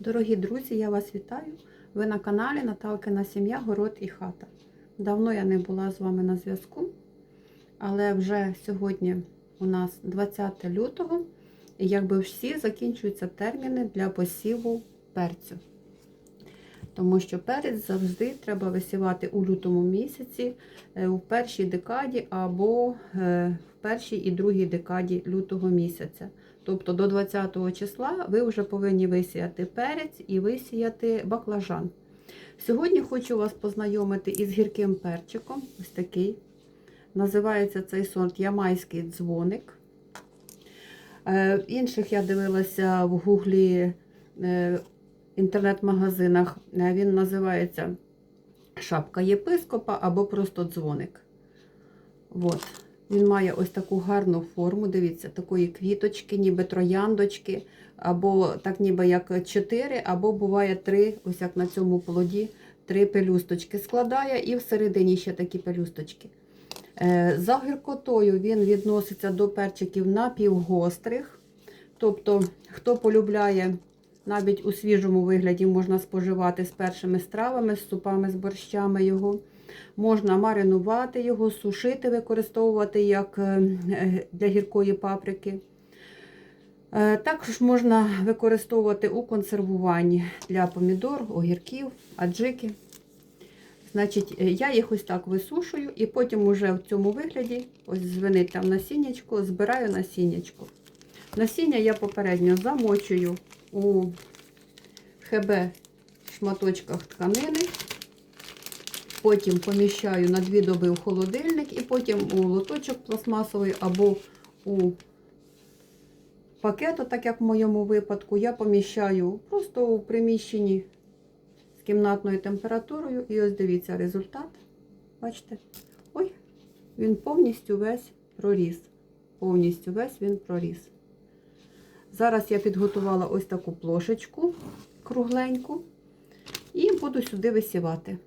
Дорогі друзі, я вас вітаю. Ви на каналі Наталкина Сім'я, Город і Хата. Давно я не була з вами на зв'язку, але вже сьогодні у нас 20 лютого, і якби всі закінчуються терміни для посіву перцю. Тому що перець завжди треба висівати у лютому місяці, е, у першій декаді або е, в першій і другій декаді лютого місяця. Тобто до 20 числа ви вже повинні висіяти перець і висіяти баклажан. Сьогодні хочу вас познайомити із гірким перчиком. Ось такий. Називається цей сорт Ямайський дзвоник. Е, інших я дивилася в гуглі е, інтернет-магазинах. Е, Він називається шапка єпископа або просто дзвоник. От. Він має ось таку гарну форму, дивіться, такої квіточки, ніби трояндочки, або так ніби як чотири, або буває три, ось як на цьому плоді, три пелюсточки складає, і всередині ще такі пелюсточки. Е, За гіркотою він відноситься до перчиків напівгострих. Тобто, хто полюбляє, навіть у свіжому вигляді можна споживати з першими стравами, з супами, з борщами його. Можна маринувати його, сушити, використовувати як е, для гіркої паприки. Е, Також можна використовувати у консервуванні для помідор, огірків, аджики. Значить, е, я їх ось так висушую і потім уже в цьому вигляді, ось звенить там насіннячко, збираю насіннячко. Насіння я попередньо замочую у ХБ шматочках тканини. Потім поміщаю на 2 доби в холодильник і потім у лоточок пластмасовий або у пакет, так як в моєму випадку, я поміщаю просто у приміщенні з кімнатною температурою. І ось дивіться результат. Бачите? Ой, він повністю весь проріс. Повністю весь він проріс. Зараз я підготувала ось таку плошечку кругленьку і буду сюди висівати.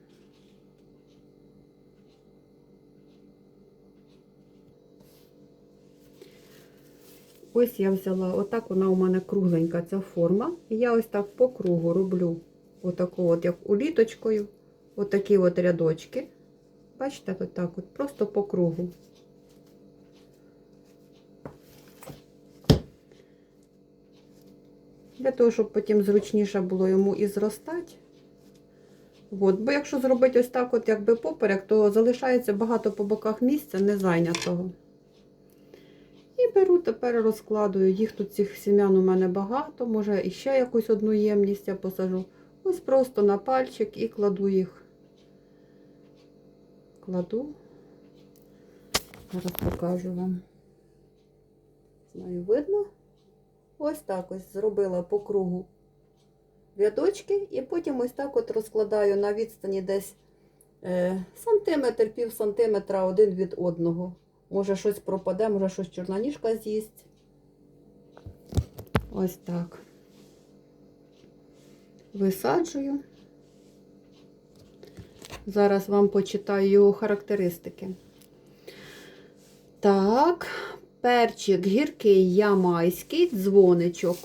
Ось я взяла, отак вона у мене кругленька ця форма. І я ось так по кругу роблю отаку от, як уліточкою, отакі от рядочки. Бачите, отак от, просто по кругу. Для того, щоб потім зручніше було йому і зростати. От. Бо якщо зробити ось так, от якби поперек, то залишається багато по боках місця не зайнятого. Беру, тепер розкладую. Їх тут цих сім'ян у мене багато. Може і ще якусь одну ємність я посажу. Ось просто на пальчик і кладу їх. Кладу. Зараз покажу вам. Знаю, видно. Ось так ось зробила по кругу рядочки, і потім ось так от розкладаю на відстані десь е, сантиметр, пів сантиметра один від одного. Може щось пропаде, може щось чорноніжка з'їсть. Ось так. Висаджую. Зараз вам почитаю його характеристики. Так, перчик гіркий ямайський, дзвоничок.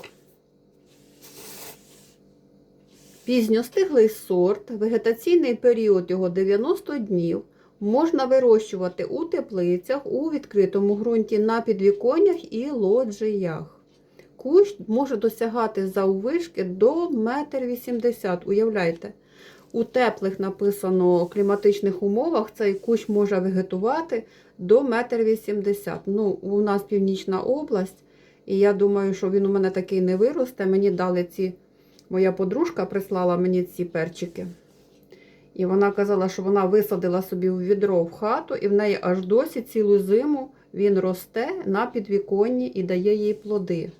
Пізньостиглий сорт, вегетаційний період його 90 днів. Можна вирощувати у теплицях, у відкритому ґрунті, на підвіконнях і лоджіях. Кущ може досягати заввишки до 1,80 м. Уявляєте, у теплих написано кліматичних умовах цей кущ може вегетувати до 1,80 м. Ну, у нас північна область, і я думаю, що він у мене такий не виросте. Мені дали ці, моя подружка прислала мені ці перчики. І вона казала, що вона висадила собі в відро в хату, і в неї аж досі цілу зиму він росте на підвіконні і дає їй плоди.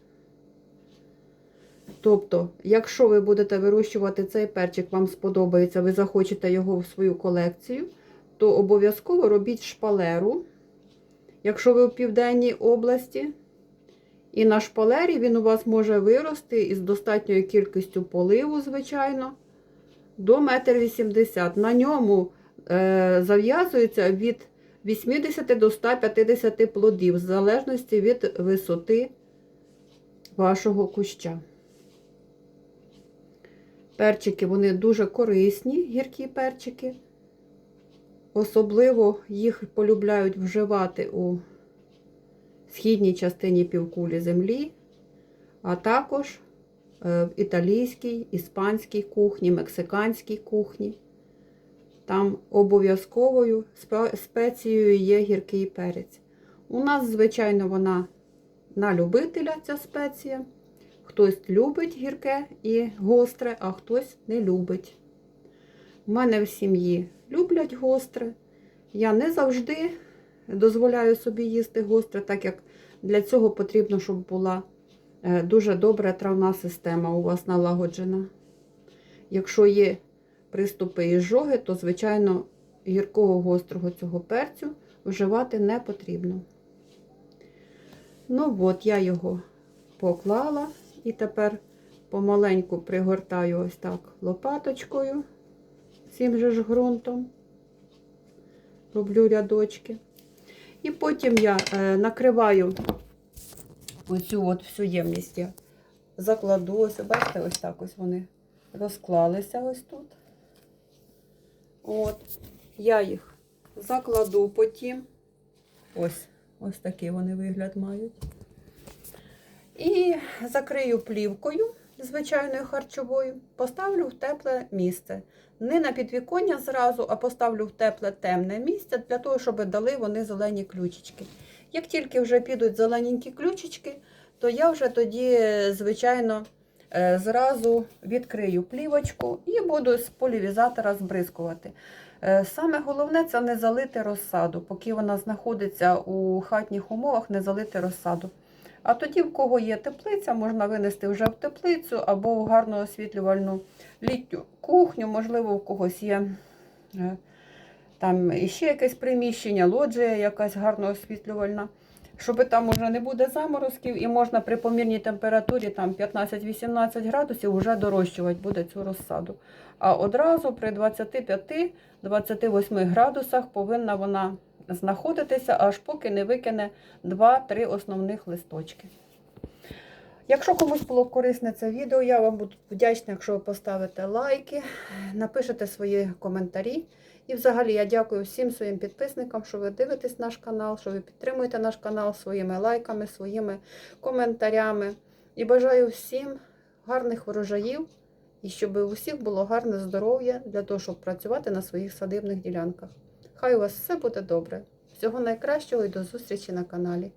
Тобто, якщо ви будете вирощувати цей перчик, вам сподобається, ви захочете його в свою колекцію, то обов'язково робіть шпалеру, якщо ви в Південній області. І на шпалері він у вас може вирости із достатньою кількістю поливу, звичайно до 1,80 м. На ньому е, зав'язується від 80 до 150 плодів, в залежності від висоти вашого куща. Перчики вони дуже корисні, гіркі перчики. Особливо їх полюбляють вживати у східній частині півкулі землі, а також в італійській, іспанській кухні, мексиканській кухні. Там обов'язковою спецією є гіркий перець. У нас, звичайно, вона на любителя ця спеція. Хтось любить гірке і гостре, а хтось не любить. У мене в сім'ї люблять гостре. Я не завжди дозволяю собі їсти гостре, так як для цього потрібно, щоб була е, дуже добра травна система у вас налагоджена. Якщо є приступи ізжоги, то, звичайно, гіркого гострого цього перцю вживати не потрібно. Ну от, я його поклала і тепер помаленьку пригортаю ось так лопаточкою, цим же ж ґрунтом. Роблю рядочки. І потім я е, накриваю оцю от всю ємність. Я закладу, ось, бачите, ось так ось вони розклалися ось тут. От, я їх закладу потім. Ось, ось такий вони вигляд мають. І закрию плівкою звичайною харчовою, поставлю в тепле місце. Не на підвіконня зразу, а поставлю в тепле темне місце для того, щоб дали вони зелені ключички. Як тільки вже підуть зелененькі ключички, то я вже тоді, звичайно, е, зразу відкрию плівочку і буду з полівізатора збризкувати. Е, Саме головне це не залити розсаду, поки вона знаходиться у хатніх умовах, не залити розсаду. А тоді, в кого є теплиця, можна винести вже в теплицю або в гарну освітлювальну літню кухню, можливо, у когось є е, там іще якесь приміщення, лоджія якась гарно освітлювальна. Щоб там уже не буде заморозків і можна при помірній температурі там 15-18 градусів вже дорощувати буде цю розсаду. А одразу при 25-28 градусах повинна вона знаходитися, аж поки не викине 2-3 основних листочки. Якщо комусь було корисне це відео, я вам буду вдячна, якщо ви поставите лайки, напишете свої коментарі. І взагалі я дякую всім своїм підписникам, що ви дивитесь наш канал, що ви підтримуєте наш канал своїми лайками, своїми коментарями. І бажаю всім гарних врожаїв і щоб у всіх було гарне здоров'я для того, щоб працювати на своїх садибних ділянках. Хай у вас все буде добре. Всього найкращого і до зустрічі на каналі.